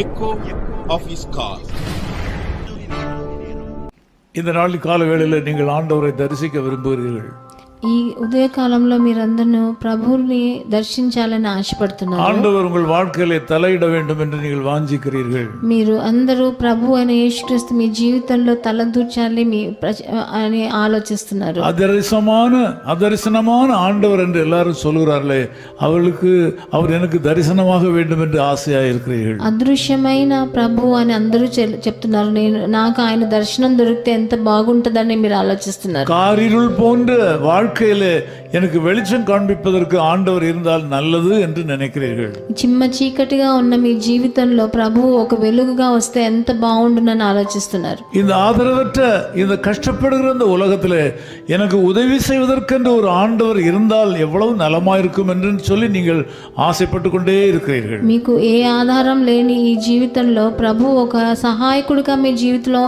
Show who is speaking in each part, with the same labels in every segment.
Speaker 1: Echo office கால்
Speaker 2: இந்த நாள் கால வேளையில் நீங்கள் ஆண்டவரை தரிசிக்க விரும்புகிறீர்கள்.
Speaker 3: ఈ ఉదయకాలంలో మీరందరూ ప్రభువుని దర్శించాలని ఆశపడుతున్నారు
Speaker 2: ஆண்டவர் உங்கள் வாழ்க்கையிலே தலையிட வேண்டும் என்று நீங்கள் வாஞ்சிக்கிறீர்கள்
Speaker 3: మీరు అందరూ ప్రభు అయిన యేసుక్రీస్తు మీ జీవితంలో తలదూర్చాలి మీ ప్రజ- అని ఆలోచిస్తున్నారు
Speaker 2: அதரிசமான அதரிசனமான ஆண்டவர் என்று எல்லாரும் சொல்கிறார்களே அவர்களுக்கு அவர் எனக்கு தரிசனமாக வேண்டும் என்று ஆசையாக இருக்கிறீர்கள்
Speaker 3: అదృశ్యమైన ప్రభు అని అందరూ చె- చెప్తున్నారు నేను నాకు ఆయన దర్శనం దొరికితే ఎంత బాగుంటుందని మీరు ఆలోచిస్తున్నారు
Speaker 2: காரிருள் போன்ற வாழ்க்கையிலே எனக்கு வெளிச்சம் காண்பிப்பதற்கு ஆண்டவர் இருந்தால் நல்லது என்று நினைக்கிறீர்கள்
Speaker 3: చిమ్మ చీకటిగా ఉన్న మీ జీవితంలో ప్రభు ఒక వెలుగుగా వస్తే ఎంత బాగుండునని ఆలోచిస్తున్నారు
Speaker 2: இந்த ஆதரவற்ற இந்த கஷ்டப்படுகிற இந்த உலகத்திலே எனக்கு உதவி செய்வதற்கென்று ஒரு ஆண்டவர் இருந்தால் எவ்வளவு நலமாயிருக்கும் என்று சொல்லி நீங்கள் ஆசைப்பட்டு கொண்டே இருக்கிறீர்கள்
Speaker 3: మీకు ఏ ఆధారం లేని ఈ జీవితంలో ప్రభు ఒక సహాయకుడిగా మీ జీవితంలో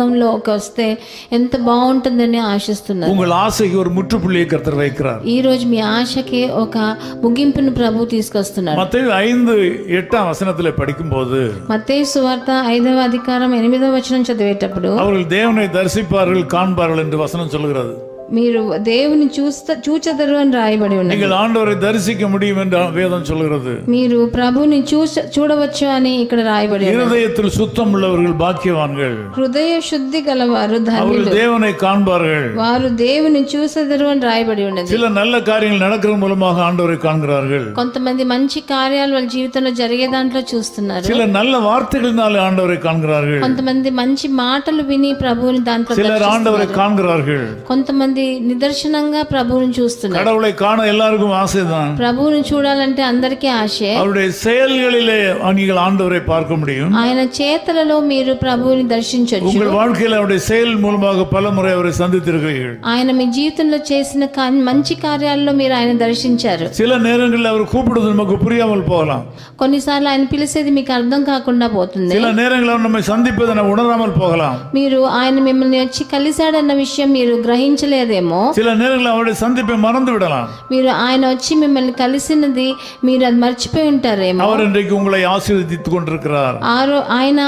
Speaker 3: జీవితంలో ఒక వస్తే ఎంత బాగుంటుందని ఆశిస్తున్నారు
Speaker 2: உங்கள் ஆசைக்கு ஒரு முற்றுப்புள்ளியை கர்த்தர் வைக்கிறார்
Speaker 3: ఈ రోజు మీ ఆశకి ఒక ముగింపును ప్రభు తీసుకొస్తున్నారు
Speaker 2: மத்தேயு ஐந்து எட்டாம் வசனத்தில் படிக்கும்போது
Speaker 3: మత్తయి సువార్త ఐదవ అధికారం ఎనిమిదవ వచనం చదివేటప్పుడు
Speaker 2: அவர்கள் தேவனை தரிசிப்பார்கள் காண்பார்கள் என்று வசனம் சொல்கிறது
Speaker 3: మీరు దేవుని చూస్త చూచెదరు అని రాయబడి ఉన్నది
Speaker 2: நீங்கள் ஆண்டவரை தரிசிக்க முடியும் என்று வேதம் சொல்கிறது
Speaker 3: మీరు ప్రభుని చూస చూడవచ్చు అని ఇక్కడ రాయబడి ఉన్నది
Speaker 2: இருதயத்தில் சுத்தம் உள்ளவர்கள் பாக்கியவான்கள்
Speaker 3: హృదయ శుద్ధి గలవారు ధన్యులు
Speaker 2: அவர்கள் தேவனை காண்பார்கள்
Speaker 3: వారు దేవుని చూసెదరు అని రాయబడి ఉన్నది
Speaker 2: சில நல்ல காரியங்கள் நடக்கிற மூலமாக ஆண்டவரை காண்கிறார்கள்
Speaker 3: కొంతమంది మంచి కార్యాలు వాళ్ళ జీవితంలో జరిగే దాంట్లో చూస్తున్నారు
Speaker 2: சில நல்ல வார்த்தைகளினாலே ஆண்டவரை காண்கிறார்கள்
Speaker 3: కొంతమంది మంచి మాటలు విని ప్రభువుని దాంట్లో
Speaker 2: சிலர் ஆண்டவரை காண்கிறார்கள்
Speaker 3: కొంతమంది నిదర్శనంగా ప్రభువుని చూస్తున్నారు
Speaker 2: கடவுளை காண எல்லாருக்கும் ஆசைதான்
Speaker 3: ప్రభువుని చూడాలంటే అందరికీ ఆశే
Speaker 2: அவருடைய செயல்களிலே நீங்கள் ஆண்டவரை பார்க்க முடியும்
Speaker 3: ఆయన చేతలలో మీరు ప్రభువుని దర్శించవచ్చు
Speaker 2: உங்கள் வாழ்க்கையில் அவருடைய செயல் மூலமாக பல முறை அவரை சந்தித்திருக்கிறீர்கள்
Speaker 3: ఆయన మీ జీవితంలో చేసిన కా- మంచి కార్యాల్లో మీరు ఆయన దర్శించారు
Speaker 2: சில நேரங்களில் அவர் கூப்பிடுவது நமக்கு புரியாமல் போகலாம்
Speaker 3: కొన్నిసార్లు ఆయన పిలిచేది మీకు అర్థం కాకుండా పోతుంది
Speaker 2: சில நேரங்களில் அவர் நம்மை சந்திப்பதை நாம் உணராமல் போகலாம்
Speaker 3: మీరు ఆయన మిమ్మల్ని వచ్చి కలిశాడన్న విషయం మీరు గ్రహించలేదేమో
Speaker 2: சில நேரங்களில் அவருடைய சந்திப்பை மறந்து விடலாம்
Speaker 3: మీరు ఆయన వచ్చి మిమ్మల్ని కలిసినది మీరు అది మర్చిపోయి ఉంటారేమో
Speaker 2: அவர் இன்றைக்கு உங்களை ஆசீர்வதித்துக் கொண்டிருக்கிறார்
Speaker 3: ఆరో ఆయన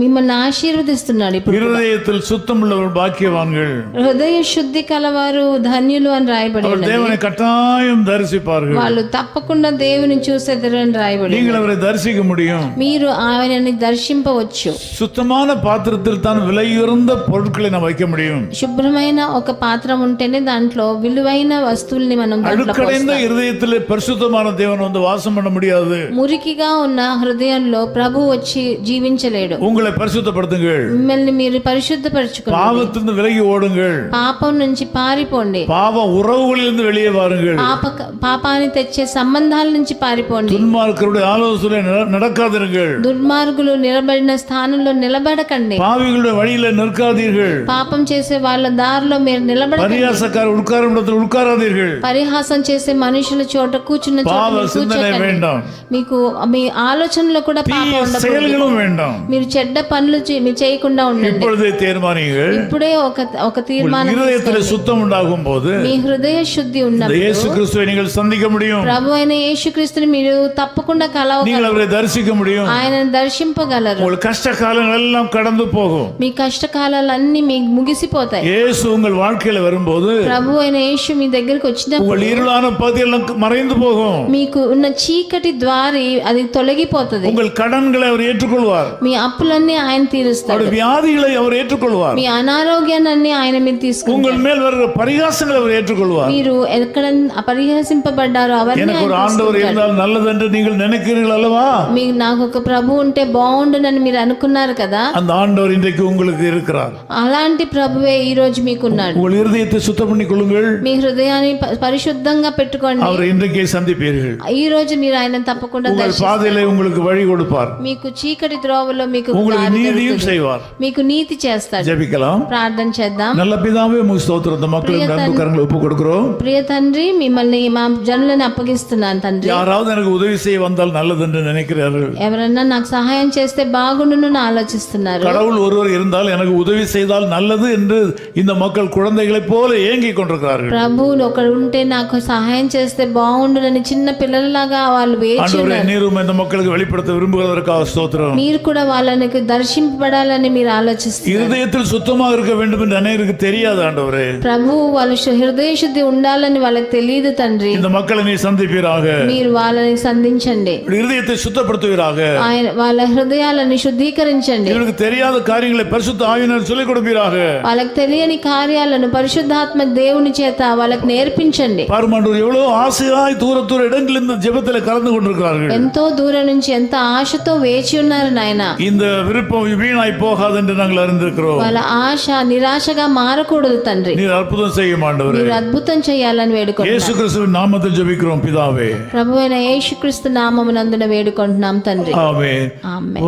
Speaker 3: మిమ్మల్ని ఆశీర్వదిస్తున్నాడు ఇప్పుడు
Speaker 2: இருதயத்தில் சுத்தம் உள்ளவர் பாக்கியவான்கள்
Speaker 3: హృదయ శుద్ధి కలవారు ధన్యులు అని రాయబడి
Speaker 2: அவர்
Speaker 3: ఉన్నది
Speaker 2: தேவனை கட்டாயம் தரிசிப்பார்கள்
Speaker 3: వాళ్ళు తప్పకుండా దేవుని చూసేదరు అని రాయబడి
Speaker 2: நீங்கள் அவரை தரிசிக்க முடியும்
Speaker 3: మీరు ఆయనని దర్శింపవచ్చు
Speaker 2: சுத்தமான பாத்திரத்தில் தான் விலையுறந்த பொருட்களை நாம் வைக்க முடியும்
Speaker 3: శుభ్రమైన ఒక పాత్ర ఉంటేనే దాంట్లో విలువైన వస్తువుల్ని మనం దాంట్లో
Speaker 2: அழுக்கடைந்த இருதயத்தில் பரிசுத்தமான தேவன் வந்து வாசம் பண்ண முடியாது
Speaker 3: మురికిగా ఉన్న హృదయంలో ప్రభు వచ్చి జీవించలేడు
Speaker 2: உங்களை பரிசுத்தப்படுத்துங்கள்
Speaker 3: మిమ్మల్ని మీరు పరిశుద్ధపరచుకోండి
Speaker 2: பாவத்திலிருந்து விலகி ஓடுங்கள்
Speaker 3: పాపం నుంచి పారిపోండి
Speaker 2: பாவ உறவுகளிலிருந்து வெளியே வாருங்கள்
Speaker 3: పాప పాపాన్ని తెచ్చే సంబంధాల నుంచి పారిపోండి
Speaker 2: துன்மார்க்கருடைய ஆலோசனை நட- நடக்காதிருங்கள்
Speaker 3: దుర్మార్గులు నిలబడిన స్థానంలో నిలబడకండి
Speaker 2: பாவிகளுடைய வழியில நிற்காதீர்கள்
Speaker 3: పాపం చేసే వాళ్ళ దారిలో మీరు నిలబడ
Speaker 2: பரியாசக்கார உட்காரும் இடத்தில் உட்காராதீர்கள்
Speaker 3: పరిహాసం చేసే మనుషుల చోట కూర్చున్న చోట
Speaker 2: பாவ
Speaker 3: మీరు
Speaker 2: சிந்தனை
Speaker 3: కూర్చోకండి.
Speaker 2: வேண்டாம்
Speaker 3: మీకు మీ ఆలోచనలో కూడా పాపం
Speaker 2: தீய
Speaker 3: ఉండకూడదు
Speaker 2: செயல்களும் வேண்டாம்
Speaker 3: మీరు చెడ్డ పనులు చే- మీరు చేయకుండా ఉండండి
Speaker 2: இப்பொழுதே தீர்மானியுங்கள்
Speaker 3: ఇప్పుడే ఒక ఒక
Speaker 2: உங்கள்
Speaker 3: తీర్మానం
Speaker 2: இருதயத்தில் சுத்தம் உண்டாகும் போது
Speaker 3: మీ హృదయ శుద్ధి ఉన్న
Speaker 2: இந்த இயேசு கிறிஸ்துவை நீங்கள் சந்திக்க முடியும்
Speaker 3: ప్రభు అయిన యేసుక్రీస్తుని మీరు తప్పకుండా కలవ
Speaker 2: நீங்கள் அவரை தரிசிக்க முடியும்
Speaker 3: ఆయనను దర్శింపగలరు
Speaker 2: உங்கள் கஷ்ட காலங்கள் எல்லாம் கடந்து போகும்
Speaker 3: మీ కష్టకాలాలన్నీ మీ ముగిసిపోతాయి
Speaker 2: இயேசு உங்கள் வாழ்க்கையில வரும்போது
Speaker 3: ప్రభు అయిన యేసు మీ దగ్గరికి వచ్చినప్పుడు
Speaker 2: உங்கள் இருளான பதியெல்லாம் மறைந்து போகும்
Speaker 3: మీకు ఉన్న చీకటి ద్వారి అది తొలగిపోతుంది
Speaker 2: உங்கள் கடன்களை அவர் ஏற்றுக்கொள்வார்
Speaker 3: మీ అప్పులన్నీ ఆయన తీరుస్తాడు
Speaker 2: அவருடைய வியாதிகளை அவர் ஏற்றுக்கொள்வார்
Speaker 3: మీ అనారోగ్యాన్ని ఆయన మీరు తీసుకుంటారు
Speaker 2: உங்கள் மேல் வருகிற பரிகாசங்களை அவர் ஏற்றுக்கொள்வார்
Speaker 3: మీరు ఎక్కడ పరిహసింపబడ్డారో అవన్నీ
Speaker 2: எனக்கு ஒரு
Speaker 3: ఆయన
Speaker 2: ஆண்டவர்
Speaker 3: తీసుకుంటాడు.
Speaker 2: இருந்தால் நல்லது என்று நீங்கள் நினைக்கிறீர்கள் அல்லவா
Speaker 3: మీకు నాకు ఒక ప్రభు ఉంటే బాగుండునని మీరు అనుకున్నారు కదా
Speaker 2: அந்த ஆண்டவர் இன்றைக்கு உங்களுக்கு இருக்கிறார்
Speaker 3: అలాంటి ప్రభువే ఈ రోజు మీకున్నాడు
Speaker 2: உங்கள் இருதயத்தை சுத்தம் பண்ணிக் கொள்ளுங்கள்
Speaker 3: మీ హృదయాన్ని ప- పరిశుద్ధంగా పెట్టుకోండి
Speaker 2: அவரை இன்றைக்கே சந்திப்பீர்கள்
Speaker 3: ఈ రోజు మీరు ఆయన తప్పకుండా
Speaker 2: உங்கள்
Speaker 3: దర్శి
Speaker 2: பாதையிலே உங்களுக்கு வழி கொடுப்பார்
Speaker 3: మీకు చీకటి త్రోవలో మీకు
Speaker 2: உங்களுக்கு உங்களுக்கு
Speaker 3: దారి
Speaker 2: நீதியும்
Speaker 3: దొరుకుతుంది.
Speaker 2: செய்வார்
Speaker 3: మీకు నీతి చేస్తాడు
Speaker 2: ஜெபிக்கலாம்
Speaker 3: ప్రార్థన చేద్దాం
Speaker 2: நல்ல பிதாவே உங்க ஸ்தோத்திரம் இந்த மக்களுக்கு நண்பு கரங்களை ஒப்பு கொடுக்கிறோம்
Speaker 3: ప్రియ తండ్రి మిమ్మల్ని మా జనులను అప్పగిస్తున్నాను తండ్రి
Speaker 2: யாராவது எனக்கு உதவி செய்ய வந்தால் நல்லது என்று நினைக்கிறார்கள்
Speaker 3: ఎవరన్నా నాకు సహాయం చేస్తే బాగుండును అని ఆలోచిస్తున్నారు
Speaker 2: கடவுள் ஒருவர் இருந்தால் எனக்கு உதவி செய்தால் நல்லது என்று இந்த மக்கள் குழந்தைகளைப் போல ஏங்கிக் கொண்டிருக்கிறார்கள்
Speaker 3: ప్రభువులు ఒకడు ఉంటే నాకు సహాయం చేస్తే బాగుండునని చిన్న పిల్లలలాగా వాళ్ళు వేచి
Speaker 2: ஆண்டவரே
Speaker 3: ఉన్నారు
Speaker 2: நீரும் இந்த மக்களுக்கு வெளிப்படுத்த விரும்புகிறதற்காக ஸ்தோத்திரம்
Speaker 3: మీరు కూడా వాళ్ళనికి దర్శింపబడాలని మీరు ఆలోచిస్తారు
Speaker 2: இருதயத்தில் சுத்தமாக இருக்க வேண்டும் என்று அனைவருக்கு தெரியாது ஆண்டவரே
Speaker 3: ప్రభు వాళ్ళ శు- హృదయ శుద్ధి ఉండాలని వాళ్ళకి తెలియదు తండ్రి
Speaker 2: இந்த மக்களை நீ சந்திப்பீராக
Speaker 3: మీరు వాళ్ళని సంధించండి
Speaker 2: இருதயத்தை சுத்தப்படுத்துவீராக
Speaker 3: ఆయన వాళ్ళ హృదయాలను శుద్ధీకరించండి
Speaker 2: இவருக்கு தெரியாத காரியங்களை பரிசுத்த ஆவியினர் சொல்லிக் கொடுப்பீராக
Speaker 3: వాళ్ళకి తెలియని కార్యాలను పరిశుద్ధాత్మ దేవుని చేత వాళ్ళకి నేర్పించండి
Speaker 2: பாருமாண்டவர் எவ்வளவு ஆசையாய் தூர தூர இடங்களில் இந்த ஜெபத்தில் கலந்து கொண்டிருக்கிறார்கள்
Speaker 3: ఎంతో దూరం నుంచి ఎంత ఆశతో వేచి ఉన్నారు నాయన
Speaker 2: இந்த விருப்பம் வீணாய் போகாது என்று நாங்கள் அறிந்திருக்கிறோம்
Speaker 3: వాళ్ళ ఆశ నిరాశగా మారకూడదు తండ్రి
Speaker 2: நீர் அற்புதம் செய்யும் ஆண்டவரே
Speaker 3: మీరు అద్భుతం చేయాలని వేడుకుంటున్నాం
Speaker 2: இயேசு கிறிஸ்துவின் நாமத்தில் ஜெபிக்கிறோம் பிதாவே
Speaker 3: ప్రభు అయిన యేసుక్రీస్తు నామమునందున వేడుకుంటున్నాం తండ్రి
Speaker 2: ஆமென்
Speaker 3: ఆమె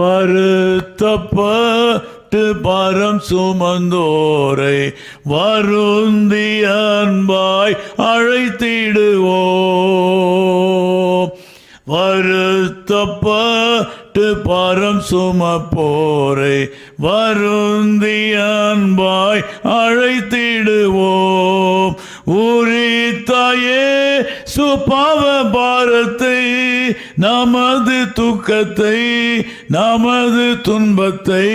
Speaker 2: பட்டு பரம் சுமந்தோரை வருந்தி அன்பாய் அழைத்திடுவோம். வருத்தப்பட்டு பரம் சுமப்போரை வருந்தி அன்பாய் அழைத்திடுவோம். உரித்தாயே சுபாவ பாரத்தை நமது துக்கத்தை நமது துன்பத்தை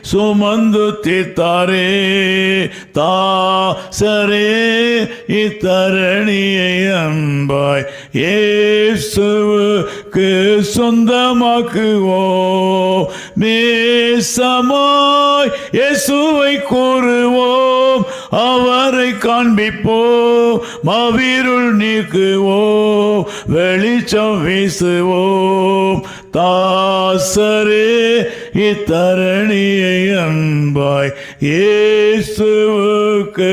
Speaker 2: சுமந்து தீர்த்தாரே. தாசரே இத்தரணியை அன்பாய் ஏசுவுக்கு சொந்தமாக்குவோ. மேசமாய் இயேசுவை கூறுவோம் அவரை காண்பிப்போம் மாவீருள் நீக்குவோம் வெளிச்சம் வீசுவோம் தாசரே இத்தரணியை அன்பாய் இயேசுவுக்கு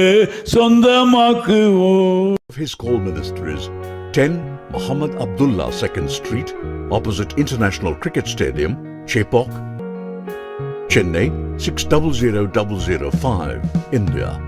Speaker 2: சொந்தமாக்குவோம்
Speaker 4: of his call ministries 10 Muhammad Abdullah 2nd Street, opposite International Cricket Stadium, Chepok, Chennai 600005, India.